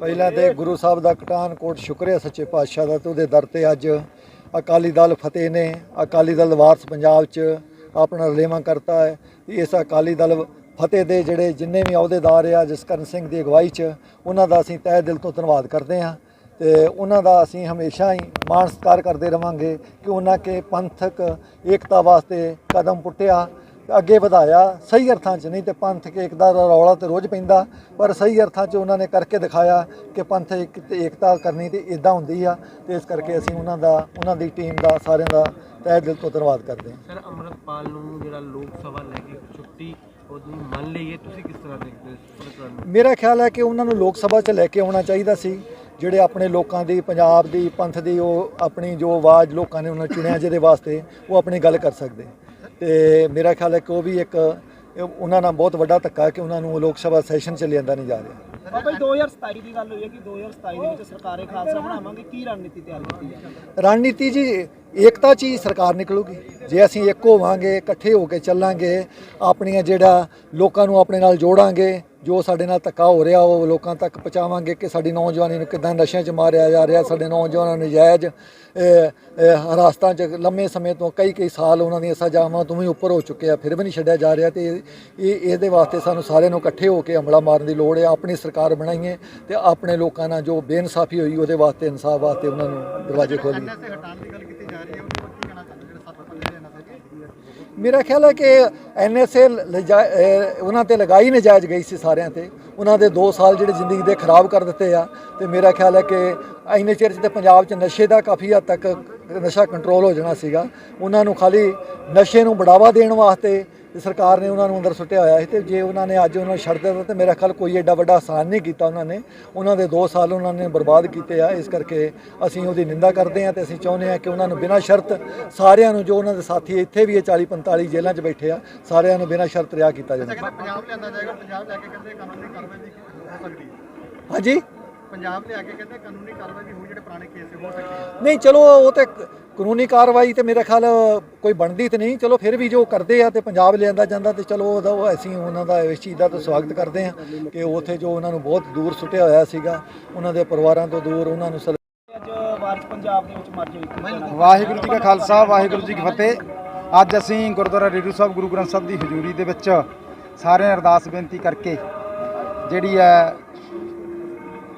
ਪਹਿਲਾਂ ਤੇ ਗੁਰੂ ਸਾਹਿਬ ਦਾ ਕਟਾਨਕੋਟ ਸ਼ੁਕਰਿਆ ਸੱਚੇ ਪਾਤਸ਼ਾਹ ਦਾ ਤੇ ਉਹਦੇ ਦਰ ਤੇ ਅੱਜ ਅਕਾਲੀ ਦਲ ਫਤਿਹ ਨੇ, ਅਕਾਲੀ ਦਲ ਵਾਰਸ ਪੰਜਾਬ 'ਚ ਆਪਣਾ ਰਲੇਵਾਂ ਕਰਤਾ ਹੈ। ਇਸ ਅਕਾਲੀ ਦਲ ਫਤਿਹ ਦੇ ਜਿਹੜੇ ਜਿੰਨੇ ਵੀ ਅਹੁਦੇਦਾਰ ਆ, ਜਸਕਰਨ ਸਿੰਘ ਦੀ ਅਗਵਾਈ 'ਚ, ਉਹਨਾਂ ਦਾ ਅਸੀਂ ਤਹਿ ਦਿਲ ਤੋਂ ਧੰਨਵਾਦ ਕਰਦੇ ਹਾਂ ਤੇ ਉਹਨਾਂ ਦਾ ਅਸੀਂ ਹਮੇਸ਼ਾ ਹੀ ਮਾਣ ਸਤਿਕਾਰ ਕਰਦੇ ਰਵਾਂਗੇ ਕਿ ਉਹਨਾਂ ਕੇ ਪੰਥਕ ਏਕਤਾ ਵਾਸਤੇ ਕਦਮ ਪੁੱਟਿਆ। ਅੱਗੇ ਵਧਾਇਆ ਸਹੀ ਅਰਥਾਂ 'ਚ ਨਹੀਂ ਤੇ ਪੰਥਕ ਏਕਤਾ ਦਾ ਰੌਲਾ ਤੇ ਰੋਜ਼ ਪੈਂਦਾ ਪਰ ਸਹੀ ਅਰਥਾਂ 'ਚ ਉਹਨਾਂ ਨੇ ਕਰਕੇ ਦਿਖਾਇਆ ਕਿ ਪੰਥ ਏਕਤਾ ਕਰਨੀ ਤੇ ਇਦਾਂ ਹੁੰਦੀ ਆ ਤੇ ਇਸ ਕਰਕੇ ਅਸੀਂ ਉਹਨਾਂ ਦਾ ਉਹਨਾਂ ਦੀ ਟੀਮ ਦਾ ਸਾਰਿਆਂ ਦਾ ਤਹਿ ਦਿਲ ਤੋਂ ਧੰਨਵਾਦ ਕਰਦੇ ਹਾਂ। ਸਰ ਅਮਰਤਪਾਲ ਨੂੰ ਜਿਹੜਾ ਲੋਕ ਸਭਾ ਲੈ ਕੇ ਛੁੱਟੀ ਉਹਦੀ ਮੰਨ ਲਈ ਹੈ ਤੁਸੀਂ ਕਿਸ ਤਰ੍ਹਾਂ ਦੇਖਦੇ ਹੋ ਮੇਰਾ ਖਿਆਲ ਹੈ ਕਿ ਉਹਨਾਂ ਨੂੰ ਲੋਕ ਸਭਾ 'ਚ ਲੈ ਕੇ ਆਉਣਾ ਚਾਹੀਦਾ ਸੀ ਜਿਹੜੇ ਆਪਣੇ ਲੋਕਾਂ ਦੀ ਪੰਜਾਬ ਦੀ ਪੰਥ ਦੀ ਉਹ ਆਪਣੀ ਜੋ ਆਵਾਜ਼ ਲੋਕਾਂ ਨੇ ਉਹਨਾਂ ਚੁਣਿਆ ਜਿਹਦੇ ਵਾਸਤੇ ਉਹ ਆਪਣੀ ਗੱਲ ਕਰ ਸਕਦੇ। ਤੇ ਮੇਰਾ ਖਿਆਲ ਹੈ ਕਿ ਉਹ ਵੀ ਇੱਕ ਉਹਨਾਂ ਨਾਲ ਬਹੁਤ ਵੱਡਾ ਧੱਕਾ ਕਿ ਉਹਨਾਂ ਨੂੰ ਲੋਕ ਸਭਾ ਸੈਸ਼ਨ 'ਚ ਲਿਆਂਦਾ ਨਹੀਂ ਜਾ ਰਿਹਾ। ਬਾਬਾ ਜੀ 2027 ਦੀ ਗੱਲ ਹੋਈ ਹੈ ਕਿ 2027 ਦੇ ਵਿੱਚ ਸਰਕਾਰੇ ਖਾਲਸਾ ਬਣਾਵਾਂਗੇ। ਕੀ ਰਣਨੀਤੀ ਤਿਆਰ ਕੀਤੀ ਹੈ? ਰਣਨੀਤੀ ਜੀ ਏਕਤਾ 'ਚ ਹੀ ਸਰਕਾਰ ਨਿਕਲੂਗੀ। ਜੇ ਅਸੀਂ ਇੱਕ ਹੋਵਾਂਗੇ ਇਕੱਠੇ ਹੋ ਕੇ ਚੱਲਾਂਗੇ ਆਪਣੀਆਂ ਜਿਹੜਾ ਲੋਕਾਂ ਨੂੰ ਆਪਣੇ ਨਾਲ ਜੋੜਾਂਗੇ ਜੋ ਸਾਡੇ ਨਾਲ ਧੱਕਾ ਹੋ ਰਿਹਾ ਉਹ ਲੋਕਾਂ ਤੱਕ ਪਹੁੰਚਾਵਾਂਗੇ ਕਿ ਸਾਡੀ ਨੌਜਵਾਨੀ ਨੂੰ ਕਿਦਾਂ ਨਸ਼ਿਆਂ 'ਚ ਮਾਰਿਆ ਜਾ ਰਿਹਾ ਸਾਡੇ ਨੌਜਵਾਨਾਂ ਨੂੰ ਨਜਾਇਜ਼ ਅਹ, ਹਰਾਸਤਾਂ 'ਚ ਲੰਮੇ ਸਮੇਂ ਤੋਂ ਕਈ ਕਈ ਸਾਲ ਉਹਨਾਂ ਦੀਆਂ ਸਜ਼ਾਵਾਂ ਤੋਂ ਵੀ ਉੱਪਰ ਹੋ ਚੁੱਕੇ ਆ ਫਿਰ ਵੀ ਨਹੀਂ ਛੱਡਿਆ ਜਾ ਰਿਹਾ ਤੇ ਇਹ ਇਹਦੇ ਵਾਸਤੇ ਸਾਨੂੰ ਸਾਰਿਆਂ ਨੂੰ ਇਕੱਠੇ ਹੋ ਕੇ ਹਮਲਾ ਮਾਰਨ ਦੀ ਲੋੜ ਹੈ ਆਪਣੀ ਸਰਕਾਰ ਬਣਾਈਏ ਤੇ ਆਪਣੇ ਲੋਕਾਂ ਨਾਲ ਜੋ ਬੇਇਨਸਾਫੀ ਹੋਈ ਉਹਦੇ ਵਾਸਤੇ ਇਨਸਾਫ ਵਾਸਤੇ ਉਹਨਾਂ ਨੂੰ ਦਰਵਾਜ਼ੇ ਖੋਲੀਏ ਮੇਰਾ ਖਿਆਲ ਹੈ ਕਿ ਐਨਐਸਏ ਉਹਨਾਂ ਤੇ ਲਗਾਈ ਨਜਾਇਜ਼ ਗਈ ਸੀ ਸਾਰਿਆਂ ਤੇ। ਉਹਨਾਂ ਦੇ 2 ਸਾਲ ਜਿਹੜੇ ਜ਼ਿੰਦਗੀ ਦੇ ਖਰਾਬ ਕਰ ਦਿੱਤੇ ਆ। ਤੇ ਮੇਰਾ ਖਿਆਲ ਹੈ ਕਿ ਇੰਨੇ ਚਿਰ 'ਚ ਤੇ ਪੰਜਾਬ 'ਚ ਨਸ਼ੇ ਦਾ ਕਾਫੀ ਹੱਦ ਤੱਕ ਨਸ਼ਾ ਕੰਟਰੋਲ ਹੋ ਜਾਣਾ ਸੀਗਾ। ਉਹਨਾਂ ਨੂੰ ਖਾਲੀ ਨਸ਼ੇ ਨੂੰ ਬੜਾਵਾ ਦੇਣ ਵਾਸਤੇ ਤੇ ਸਰਕਾਰ ਨੇ ਉਹਨਾਂ ਨੂੰ ਅੰਦਰ ਸੁੱਟਿਆ ਹੋਇਆ ਸੀ ਤੇ ਜੇ ਉਹਨਾਂ ਨੇ ਅੱਜ ਉਹਨਾਂ ਨੂੰ ਛੱਡ ਦਿੱਤਾ ਤੇ ਮੇਰਾ ਖਿਆਲ ਕੋਈ ਐਡਾ ਵੱਡਾ ਆਸਾਨ ਨਹੀਂ ਕੀਤਾ ਉਹਨਾਂ ਨੇ। ਉਹਨਾਂ ਦੇ 2 ਸਾਲ ਉਹਨਾਂ ਨੇ ਬਰਬਾਦ ਕੀਤੇ ਆ। ਇਸ ਕਰਕੇ ਅਸੀਂ ਉਹਦੀ ਨਿੰਦਾ ਕਰਦੇ ਹਾਂ ਤੇ ਅਸੀਂ ਚਾਹੁੰਦੇ ਹਾਂ ਕਿ ਉਹਨਾਂ ਨੂੰ ਬਿਨਾਂ ਸ਼ਰਤ ਸਾਰਿਆਂ ਨੂੰ ਜੋ ਉਹਨਾਂ ਦੇ ਸਾਥੀ ਇੱਥੇ ਵੀ ਇਹ 40 45 ਜੇਲ੍ਹਾਂ 'ਚ ਬੈਠੇ ਆ ਸਾਰਿਆਂ ਨੂੰ ਬਿਨਾਂ ਸ਼ਰਤ ਰਿਹਾ ਕੀਤਾ ਜਾਵੇ। ਪੰਜਾਬ ਲਿਆਂਦਾ ਜਾਏਗਾ ਪੰਜਾਬ ਲੈ ਕੇ ਕਹਿੰਦੇ ਕਾਨੂੰਨੀ ਕਾਰਵਾਈ ਹੋ ਸਕਦੀ। ਹੈ ਹਾਂਜੀ? ਪੰਜਾਬ ਲਿਆ ਕੇ ਕਹਿੰਦੇ ਕਾਨੂੰਨੀ ਕਾਰਵਾਈ ਵੀ ਹੋ ਜਿਹੜੇ ਪੁਰਾਣੇ ਕੇਸ ਹੋ ਸਕਦੀ ਨਹੀਂ ਚਲੋ ਉਹ ਤੇ ਕਾਨੂੰਨੀ ਕਾਰਵਾਈ ਤੇ ਮੇਰੇ ਖਿਆਲ ਕੋਈ ਬਣਦੀ ਤੇ ਨਹੀਂ। ਚਲੋ ਫਿਰ ਵੀ ਜੋ ਕਰਦੇ ਆ ਤੇ ਪੰਜਾਬ ਲਿਆਂਦਾ ਜਾਂਦਾ ਤੇ ਚਲੋ ਉਹਦਾ ਉਹ ਅਸੀਂ ਉਹਨਾਂ ਦਾ ਇਸ ਚੀਜ਼ ਦਾ ਤਾਂ ਸਵਾਗਤ ਕਰਦੇ ਆ ਕਿ ਉੱਥੇ ਜੋ ਉਹਨਾਂ ਨੂੰ ਬਹੁਤ ਦੂਰ ਸੁੱਟਿਆ ਹੋਇਆ ਸੀਗਾ ਉਹਨਾਂ ਦੇ ਪਰਿਵਾਰਾਂ ਤੋਂ ਦੂਰ ਉਹਨਾਂ ਨੂੰ ਅੱਜ ਵਾਰਿਸ ਪੰਜਾਬ ਦੇ ਵਿੱਚ ਮਰਜ ਹੋਈ? ਵਾਹਿਗੁਰੂ ਜੀ ਕਾ ਖਾਲਸਾ ਵਾਹਿਗੁਰੂ ਜੀ ਕੀ ਫਤਿਹ। ਅੱਜ ਅਸੀਂ ਗੁਰਦੁਆਰਾ ਰੇਡੂ ਸਾਹਿਬ ਗੁਰੂ ਗ੍ਰੰਥ ਸਾਹਿਬ ਦੀ ਹਜ਼ੂਰੀ ਦੇ ਵਿੱਚ ਸਾਰਿਆਂ ਅਰਦਾਸ ਬੇਨਤੀ ਕਰਕੇ ਜਿਹੜੀ ਹੈ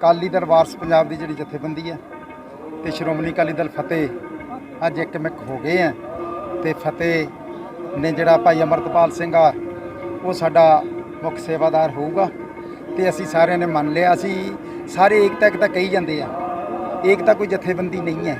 ਕਾਲੀ ਦਲ ਵਾਰਸ ਪੰਜਾਬ ਦੀ ਜਿਹੜੀ ਜਥੇਬੰਦੀ ਹੈ ਤੇ ਸ਼੍ਰੋਮਣੀ ਅਕਾਲੀ ਦਲ ਫਤਿਹ ਅੱਜ ਇੱਕ ਮਿਕ ਹੋ ਗਏ ਆ ਤੇ ਫਤਿਹ ਨੇ ਜਿਹੜਾ ਭਾਈ ਅਮਰਤਪਾਲ ਸਿੰਘ ਆ, ਉਹ ਸਾਡਾ ਮੁੱਖ ਸੇਵਾਦਾਰ ਹੋਊਗਾ ਤੇ ਅਸੀਂ ਸਾਰਿਆਂ ਨੇ ਮੰਨ ਲਿਆ, ਅਸੀਂ ਸਾਰੇ ਏਕਤਾ ਇੱਕ ਤਾਂ ਕਹੀ ਜਾਂਦੇ ਆ, ਏਕਤਾ ਕੋਈ ਜਥੇਬੰਦੀ ਨਹੀਂ ਹੈ,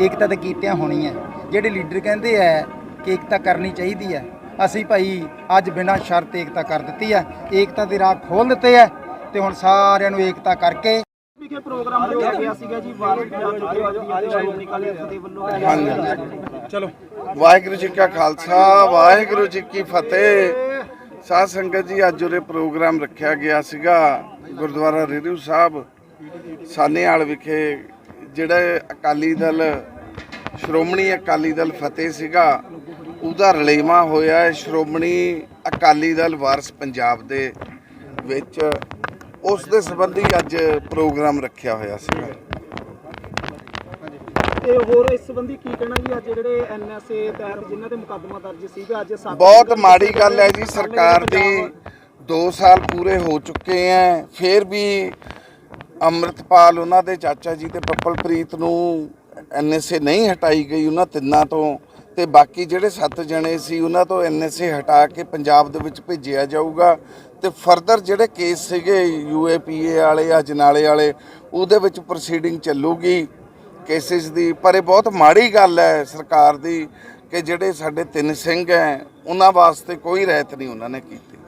ਏਕਤਾ ਤਾਂ ਕੀਤਿਆਂ ਹੋਣੀ ਹੈ ਜਿਹੜੇ ਲੀਡਰ ਕਹਿੰਦੇ ਆ ਕਿ ਏਕਤਾ ਕਰਨੀ ਚਾਹੀਦੀ ਹੈ, ਅਸੀਂ ਭਾਈ ਅੱਜ ਬਿਨਾਂ ਸ਼ਰਤ ਏਕਤਾ ਕਰ ਦਿੱਤੀ ਹੈ, ਏਕਤਾ ਦੇ ਰਾਹ ਖੋਲ ਦਿੱਤੇ ਹੈ ਤੇ ਹੁਣ ਸਾਰਿਆਂ ਨੂੰ ਏਕਤਾ ਕਰਕੇ ਵਿਖੇ ਪ੍ਰੋਗਰਾਮ ਰੱਖਿਆ ਗਿਆ ਸੀਗਾ ਜੀ ਵਾਰਿਸ ਪੰਜਾਬ ਜਥੇਬੰਦੀ ਅਤੇ ਸ਼੍ਰੋਮਣੀ ਅਕਾਲੀ ਦਲ ਦੇ ਵੱਲੋਂ ਚਲੋ। ਵਾਹਿਗੁਰੂ ਜੀ ਕਾ ਖਾਲਸਾ ਵਾਹਿਗੁਰੂ ਜੀ ਕੀ ਫਤਿਹ। ਸਾਧ ਸੰਗਤ ਜੀ ਅੱਜ ਉਰੇ ਪ੍ਰੋਗਰਾਮ ਰੱਖਿਆ ਗਿਆ ਸੀਗਾ ਗੁਰਦੁਆਰਾ ਰੇਰੂ ਸਾਹਿਬ ਸਾਨੇਵਾਲ ਵਿਖੇ। ਜਿਹੜਾ ਅਕਾਲੀ ਦਲ ਸ਼੍ਰੋਮਣੀ ਅਕਾਲੀ ਦਲ ਫਤਿਹ ਸੀਗਾ ਉਹਦਾ ਰਲੇਵਾ ਹੋਇਆ ਹੈ। ਸ਼੍ਰੋਮਣੀ ਅਕਾਲੀ ਦਲ ਵਾਰਸ ਪੰਜਾਬ ਦੇ ਵਿੱਚ ਉਸ ਦੇ ਸੰਬੰਧੀ ਅੱਜ ਪ੍ਰੋਗਰਾਮ ਰੱਖਿਆ ਹੋਇਆ ਸੀਗਾ ਤੇ ਹੋਰ ਇਸ ਸੰਬੰਧੀ ਕੀ ਕਹਿਣਾ ਜੀ? ਅੱਜ ਜਿਹੜੇ ਐਨਐਸਏ ਤਹਿਤ ਜਿਨ੍ਹਾਂ ਤੇ ਮੁਕੱਦਮਾ ਦਰਜ ਸੀਗਾ ਅੱਜ ਬਹੁਤ ਮਾੜੀ ਗੱਲ ਹੈ ਜੀ ਸਰਕਾਰ ਦੀ 2 ਸਾਲ ਪੂਰੇ ਹੋ ਚੁੱਕੇ ਐ। ਫਿਰ ਵੀ ਅੰਮ੍ਰਿਤਪਾਲ ਉਹਨਾਂ ਦੇ ਚਾਚਾ ਜੀ ਤੇ ਪੱਪਲਪ੍ਰੀਤ ਨੂੰ ਐਨਐਸਏ ਨਹੀਂ ਹਟਾਈ ਗਈ ਉਹਨਾਂ ਤਿੰਨਾਂ ਤੋਂ ਤੇ ਬਾਕੀ ਜਿਹੜੇ 7 ਜਣੇ ਸੀ, ਉਹਨਾਂ ਤੋਂ ਐਨਐਸਏ ਹਟਾ ਕੇ ਪੰਜਾਬ ਦੇ ਵਿੱਚ ਭੇਜਿਆ ਜਾਊਗਾ। ਤੇ ਫਰਦਰ ਜਿਹੜੇ ਕੇਸ ਸੀਗੇ ਯੂਏਪੀਏ ਵਾਲੇ ਜਾਂ ਜਨਾਲੇ ਵਾਲੇ, ਉਹਦੇ ਵਿੱਚ ਪ੍ਰੋਸੀਡਿੰਗ ਚੱਲੂਗੀ ਕੇਸਿਸ ਦੀ। ਪਰ ਇਹ ਬਹੁਤ ਮਾੜੀ ਗੱਲ ਹੈ ਸਰਕਾਰ ਦੀ ਕਿ ਜਿਹੜੇ ਸਾਡੇ ਤਿੰਨ ਸਿੰਘ ਹੈ, ਉਹਨਾਂ ਵਾਸਤੇ ਕੋਈ ਰਹਿਤ ਨਹੀਂ ਉਹਨਾਂ ਨੇ ਕੀਤੀ।